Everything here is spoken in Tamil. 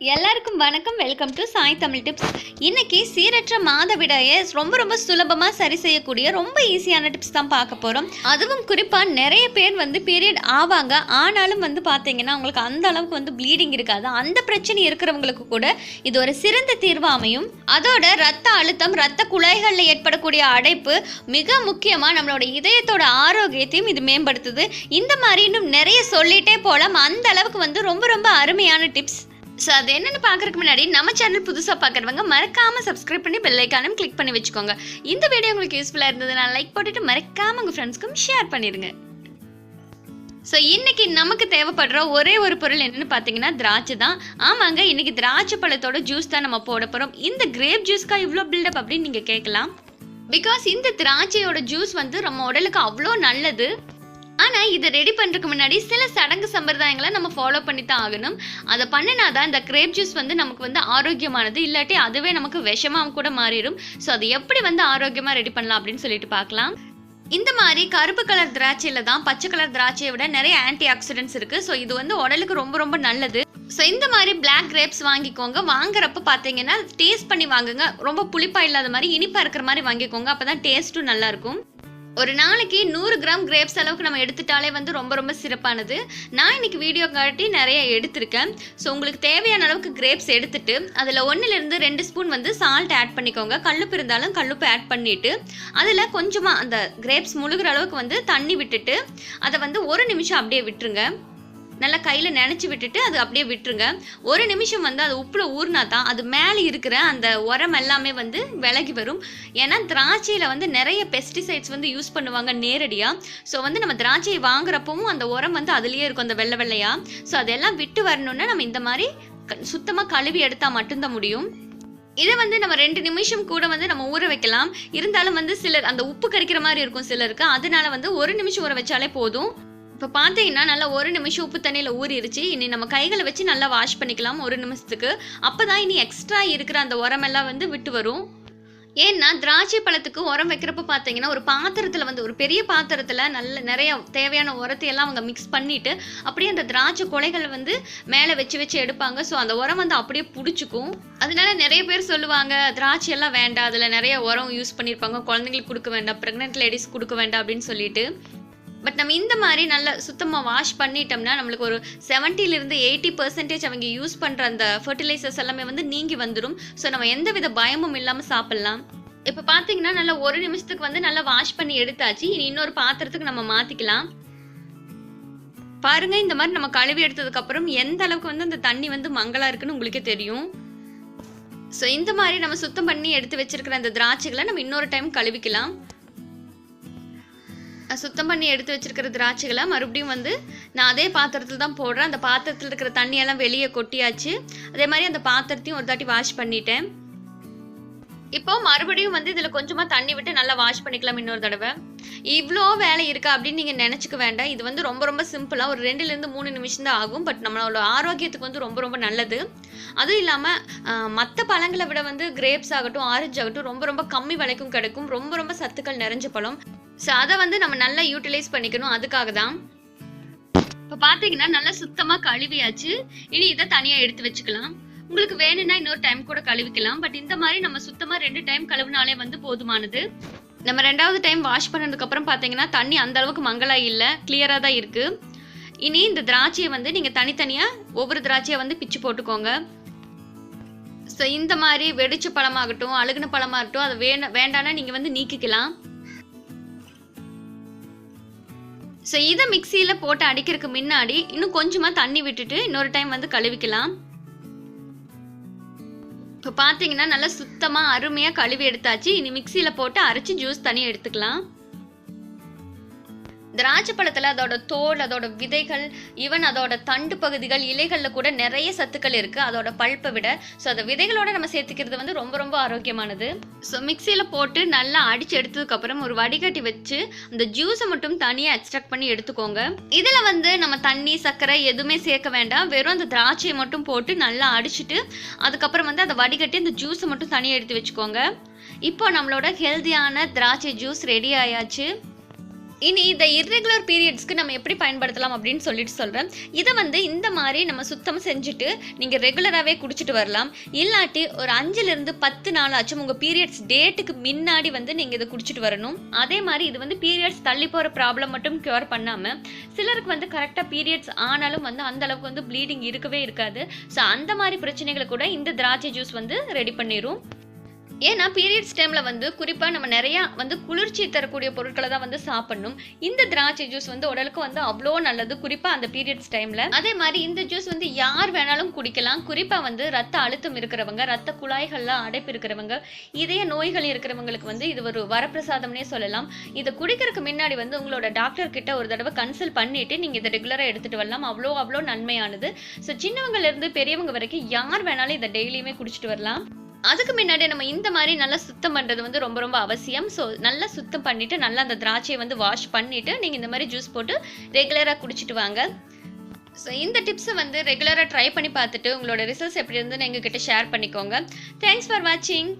எல்லாருக்கும் வணக்கம். Welcome to Sai Tamil tips இன்னைக்கு சீரற்ற மாதவிடாயை ரொம்ப ரொம்ப சுலபமாக சரி செய்யக்கூடிய ரொம்ப ஈஸியான டிப்ஸ் தான் பார்க்க போகிறோம் அதுவும் குறிப்பாக நிறைய பேர் வந்து பீரியட் ஆவாங்க. ஆனாலும் வந்து பார்த்தீங்கன்னா அவங்களுக்கு அந்த அளவுக்கு வந்து ப்ளீடிங் இருக்காது. அந்த பிரச்சனை இருக்கிறவங்களுக்கு கூட இது ஒரு சிறந்த தீர்வு அமையும். அதோட ரத்த அழுத்தம் ரத்த குழாய்களில் ஏற்படக்கூடிய அடைப்பு மிக முக்கியமாக நம்மளோட இதயத்தோட ஆரோக்கியத்தையும் இது மேம்படுத்துது. இந்த மாதிரி இன்னும் நிறைய சொல்லிட்டே போகலாம் அந்த அளவுக்கு வந்து ரொம்ப ரொம்ப அருமையான டிப்ஸ் ஸோ அது என்னென்னு பார்க்கறதுக்கு முன்னாடி நம்ம சேனல் புதுசாக பார்க்குறவங்க மறக்காமல் சப்ஸ்கிரைப் பண்ணி பெல்லைக்கானும் கிளிக் பண்ணி வச்சுக்கோங்க. இந்த வீடியோ உங்களுக்கு யூஸ்ஃபுல்லாக இருந்ததுன்னா லைக் போட்டுட்டு மறக்காமல் உங்கள் ஃப்ரெண்ட்ஸ்க்கும் ஷேர் பண்ணிடுங்க. ஸோ இன்னைக்கு நமக்கு தேவைப்படுற ஒரே ஒரு பொருள் என்னென்னு பார்த்தீங்கன்னா திராட்சை தான். ஆமாங்க இன்னைக்கு திராட்சை பழத்தோட ஜூஸ் தான் நம்ம போட போகிறோம் இந்த கிரேப் ஜூஸ்க்காக இவ்வளோ பில்டப் அப்படின்னு நீங்கள் கேட்கலாம். பிகாஸ் இந்த திராட்சையோட ஜூஸ் வந்து நம்ம உடலுக்கு அவ்வளோ நல்லது. ஆனால் இதை ரெடி பண்ணுறதுக்கு முன்னாடி சில சடங்கு சம்பிரதாயங்களை நம்ம ஃபாலோ பண்ணி தான் ஆகணும். அதை பண்ணினாதான் இந்த கிரேப் ஜூஸ் வந்து நமக்கு வந்து ஆரோக்கியமானது. இல்லாட்டி அதுவே நமக்கு விஷமாக கூட மாறிடும். ஸோ அதை எப்படி வந்து ஆரோக்கியமாக ரெடி பண்ணலாம் அப்படின்னு சொல்லிட்டு பார்க்கலாம். இந்த மாதிரி கருப்பு கலர் திராட்சையில தான் பச்சை கலர் திராட்சையை விட நிறைய ஆன்டி ஆக்சிடென்ட்ஸ் இருக்கு. ஸோ இது வந்து உடலுக்கு ரொம்ப ரொம்ப நல்லது. ஸோ இந்த மாதிரி பிளாக் கிரேப்ஸ் வாங்கிக்கோங்க. வாங்குறப்ப பார்த்தீங்கன்னா டேஸ்ட் பண்ணி வாங்குங்க. ரொம்ப புளிப்பா இல்லாத மாதிரி இனிப்பா இருக்கிற மாதிரி வாங்கிக்கோங்க. அப்பதான் டேஸ்ட்டும் நல்லா இருக்கும். ஒரு நாளைக்கு நூறு கிராம் கிரேப்ஸ் அளவுக்கு நம்ம எடுத்துட்டாலே வந்து ரொம்ப ரொம்ப சிறப்பானது. நான் இன்னைக்கு வீடியோ காட்டி நிறைய எடுத்திருக்கேன். ஸோ உங்களுக்கு தேவையான அளவுக்கு கிரேப்ஸ் எடுத்துட்டு அதில் ஒன்றுலேருந்து ரெண்டு ஸ்பூன் வந்து சால்ட் ஆட் பண்ணிக்கோங்க. கல்லுப்பு இருந்தாலும் கல்லுப்பு ஆட் பண்ணிவிட்டு அதில் கொஞ்சமாக அந்த கிரேப்ஸ் முழுகிற அளவுக்கு வந்து தண்ணி விட்டுட்டு அதை வந்து ஒரு நிமிஷம் அப்படியே விட்டுருங்க. நல்லா கையில் நினச்சி விட்டுட்டு அது அப்படியே விட்டுருங்க. ஒரு நிமிஷம் வந்து அது உப்பில் ஊறினா தான் அது மேலே இருக்கிற அந்த உரம் எல்லாமே வந்து விலகி வரும். ஏன்னா திராட்சையில் வந்து நிறைய பெஸ்டிசைட்ஸ் வந்து யூஸ் பண்ணுவாங்க நேரடியாக ஸோ வந்து நம்ம திராட்சையை வாங்குறப்பவும் அந்த உரம் வந்து அதுலேயே இருக்கும் அந்த வெள்ளை வெள்ளையாக ஸோ அதெல்லாம் விட்டு வரணுன்னா நம்ம இந்த மாதிரி சுத்தமாக கழுவி எடுத்தால் மட்டும்தான் முடியும். இதை வந்து நம்ம ரெண்டு நிமிஷம் கூட வந்து நம்ம ஊற வைக்கலாம். இருந்தாலும் வந்து சிலர் அந்த உப்பு கறிக்கிற மாதிரி இருக்கும் சிலருக்கு. அதனால வந்து ஒரு நிமிஷம் ஊற வச்சாலே போதும். இப்போ பார்த்தீங்கன்னா நல்லா ஒரு நிமிஷம் உப்பு தண்ணியில் ஊறிடுச்சு இனி நம்ம கைகளை வச்சு நல்லா வாஷ் பண்ணிக்கலாம் ஒரு நிமிஷத்துக்கு. அப்போ தான் இனி எக்ஸ்ட்ரா இருக்கிற அந்த உரமெல்லாம் வந்து விட்டு வரும். ஏன்னா திராட்சை பழத்துக்கு உரம் வைக்கிறப்ப பார்த்தீங்கன்னா ஒரு பாத்திரத்தில் வந்து ஒரு பெரிய பாத்திரத்தில் நல்ல நிறைய தேவையான உரத்தையெல்லாம் அவங்க மிக்ஸ் பண்ணிட்டு அப்படியே அந்த திராட்சை கொலைகள் வந்து மேலே வச்சு வச்சு எடுப்பாங்க. ஸோ அந்த உரம் வந்து அப்படியே பிடிச்சிக்கும். அதனால நிறைய பேர் சொல்லுவாங்க திராட்சை எல்லாம் வேண்டாம். அதில் நிறைய உரம் யூஸ் பண்ணியிருப்பாங்க குழந்தைங்களுக்கு கொடுக்க வேண்டாம். ப்ரெக்னென்ட் லேடிஸ் கொடுக்க வேண்டாம். அப்படின்னு சொல்லிட்டு. பட் நம்ம இந்த மாதிரி நல்லா சுத்தமாக வாஷ் பண்ணிட்டோம்னா நம்மளுக்கு ஒரு செவன்ட்டிலிருந்து எயிட்டி பர்சன்டேஜ் அவங்க யூஸ் பண்ணுற அந்த ஃபர்டிலைசர்ஸ் எல்லாமே வந்து நீங்கி வந்துடும் ஸோ நம்ம எந்த வித பயமும் இல்லாமல் சாப்பிட்லாம். இப்போ பார்த்தீங்கன்னா நல்லா ஒரு நிமிஷத்துக்கு வந்து நல்லா வாஷ் பண்ணி எடுத்தாச்சு. இனி இன்னொரு பாத்திரத்துக்கு நம்ம மாற்றிக்கலாம் பாருங்க இந்த மாதிரி நம்ம கழுவி எடுத்ததுக்கப்புறம் எந்த அளவுக்கு வந்து அந்த தண்ணி வந்து மங்களாக இருக்குன்னு உங்களுக்கே தெரியும். ஸோ இந்த மாதிரி நம்ம சுத்தம் பண்ணி எடுத்து வச்சிருக்கிற அந்த திராட்சைகளை நம்ம இன்னொரு டைம் கழுவிக்கலாம். சுத்தம் பண்ணி எடுத்து வச்சுருக்கிற திராட்சைகளை மறுபடியும் வந்து நான் அதே பாத்திரத்தில் தான் போடுறேன். அந்த பாத்திரத்தில் இருக்கிற தண்ணியெல்லாம் வெளியே கொட்டியாச்சு. அதே மாதிரி அந்த பாத்திரத்தையும் ஒரு தாட்டி வாஷ் பண்ணிட்டேன். இப்போ மறுபடியும் வந்து இதில் கொஞ்சமாக தண்ணி விட்டு நல்லா வாஷ் பண்ணிக்கலாம் இன்னொரு தடவை. இவ்வளோ வேலை இருக்கா அப்படின்னு நீங்கள் நினச்சிக்க வேண்டாம். இது வந்து ரொம்ப ரொம்ப சிம்பிளாக ஒரு ரெண்டுலேருந்து மூணு நிமிஷம் தான் ஆகும். பட் நம்மளோட ஆரோக்கியத்துக்கு வந்து ரொம்ப ரொம்ப நல்லது. அதுவும் இல்லாமல் மற்ற பழங்களை விட வந்து கிரேப்ஸ் ஆகட்டும் ஆரஞ்சு ஆகட்டும் ரொம்ப ரொம்ப கம்மி விலைக்கும் கிடைக்கும். ரொம்ப ரொம்ப சத்துக்கள் நிறைஞ்ச பழம். ஸோ அதை வந்து நம்ம நல்லா யூட்டிலைஸ் பண்ணிக்கணும். அதுக்காக தான். இப்போ பார்த்தீங்கன்னா நல்லா சுத்தமாக கழுவியாச்சு. இனி இதை தனியாக எடுத்து வச்சுக்கலாம். உங்களுக்கு வேணும்னா இன்னொரு டைம் கூட கழுவிக்கலாம். பட் இந்த மாதிரி நம்ம சுத்தமாக ரெண்டு டைம் கழுவினாலே வந்து போதுமானது. நம்ம ரெண்டாவது டைம் வாஷ் பண்ணதுக்கப்புறம் பார்த்தீங்கன்னா தண்ணி அந்த அளவுக்கு மங்களாக இல்லை. கிளியராக தான் இருக்குது இனி இந்த திராட்சையை வந்து நீங்கள் தனித்தனியாக ஒவ்வொரு திராட்சையை வந்து பிச்சு போட்டுக்கோங்க. ஸோ இந்த மாதிரி வெடிச்ச பழமாகட்டும் அழுகுன பழமாகட்டும் அதை வேண வேண்டானா நீங்கள் வந்து நீக்கிக்கலாம். ஸோ இதை மிக்சியில் போட்டு அடிக்கிறதுக்கு முன்னாடி இன்னும் கொஞ்சமாக தண்ணி விட்டுட்டு இன்னொரு டைம் வந்து கழுவிக்கலாம். இப்போ பார்த்தீங்கன்னா நல்லா சுத்தமாக அருமையாக கழுவி எடுத்தாச்சு. இனி மிக்சியில் போட்டு அரைச்சி ஜூஸ் தனியாக எடுத்துக்கலாம். திராட்சை பழத்தில் அதோட தோல் அதோட விதைகள் ஈவன் அதோட தண்டு பகுதிகள் இலைகளில் கூட நிறைய சத்துக்கள் இருக்குது அதோட பல்ப்பை விட. ஸோ அதை விதைகளோட நம்ம சேர்த்துக்கிறது வந்து ரொம்ப ரொம்ப ஆரோக்கியமானது. ஸோ மிக்சியில் போட்டு நல்லா அடித்து எடுத்ததுக்கப்புறம் ஒரு வடிகட்டி வச்சு அந்த ஜூஸை மட்டும் தனியாக எக்ஸ்ட்ராக்ட் பண்ணி எடுத்துக்கோங்க. இதில் வந்து நம்ம தண்ணி சர்க்கரை எதுவுமே சேர்க்க வேண்டாம். வெறும் அந்த திராட்சையை மட்டும் போட்டு நல்லா அடிச்சுட்டு அதுக்கப்புறம் வந்து அதை வடிகட்டி அந்த ஜூஸை மட்டும் தனியாக எடுத்து வச்சுக்கோங்க. இப்போ நம்மளோட ஹெல்த்தியான திராட்சை ஜூஸ் ரெடி ஆயாச்சு. இனி இந்த இர்ரெகுலர் பீரியட்ஸ்க்கு நம்ம எப்படி பயன்படுத்தலாம் அப்படின்னு சொல்லிட்டு சொல்கிறேன் இதை வந்து இந்த மாதிரி நம்ம சுத்தம் செஞ்சுட்டு நீங்கள் ரெகுலராகவே குடிச்சிட்டு வரலாம். இல்லாட்டி ஒரு அஞ்சுலேருந்து பத்து நாள் ஆச்சும் உங்கள் பீரியட்ஸ் டேட்டுக்கு முன்னாடி வந்து நீங்கள் இதை குடிச்சிட்டு வரணும். அதே மாதிரி இது வந்து பீரியட்ஸ் தள்ளி போகிற ப்ராப்ளம் மட்டும் க்யூர் பண்ணாமல் சிலருக்கு வந்து கரெக்டாக பீரியட்ஸ் ஆனாலும் வந்து அந்த அளவுக்கு வந்து ப்ளீடிங் இருக்கவே இருக்காது. ஸோ அந்த மாதிரி பிரச்சனைகளை கூட இந்த திராட்சை ஜூஸ் வந்து ரெடி பண்ணிடும் ஏன்னா பீரியட்ஸ் டைமில் வந்து குறிப்பாக நம்ம நிறையா வந்து குளிர்ச்சி தரக்கூடிய பொருட்களை தான் வந்து சாப்பிடணும். இந்த திராட்சை ஜூஸ் வந்து உடலுக்கு வந்து அவ்வளோ நல்லது. குறிப்பாக அந்த பீரியட்ஸ் டைமில் அதே மாதிரி இந்த ஜூஸ் வந்து யார் வேணாலும் குடிக்கலாம். குறிப்பாக வந்து ரத்த அழுத்தம் இருக்கிறவங்க ரத்த குழாய்களில் அடைப்பு இருக்கிறவங்க இதய நோய்கள் இருக்கிறவங்களுக்கு வந்து இது ஒரு வரப்பிரசாதம்னே சொல்லலாம். இதை குடிக்கிறதுக்கு முன்னாடி வந்து உங்களோட டாக்டர் கிட்ட ஒரு தடவை கன்சல்ட் பண்ணிட்டு நீங்கள் இதை ரெகுலராக எடுத்துகிட்டு வரலாம். அவ்வளோ அவ்வளோ நன்மையானது. ஸோ சின்னவங்கலேருந்து பெரியவங்க வரைக்கும் யார் வேணாலும் இதை டெய்லியுமே குடிச்சிட்டு வரலாம். அதுக்கு முன்னாடி நம்ம இந்த மாதிரி நல்லா சுத்தம் பண்ணுறது வந்து ரொம்ப ரொம்ப அவசியம். ஸோ நல்லா சுத்தம் பண்ணிவிட்டு நல்லா அந்த திராட்சையை வந்து வாஷ் பண்ணிவிட்டு நீங்கள் இந்த மாதிரி ஜூஸ் போட்டு ரெகுலராக குடிச்சிட்டு வாங்க. ஸோ இந்த டிப்ஸை வந்து ரெகுலராக ட்ரை பண்ணி பார்த்துட்டு உங்களோட ரிசல்ட்ஸ் எப்படி இருந்துன்னு எங்ககிட்ட ஷேர் பண்ணிக்கோங்க. தேங்க்ஸ் ஃபார் வாட்சிங்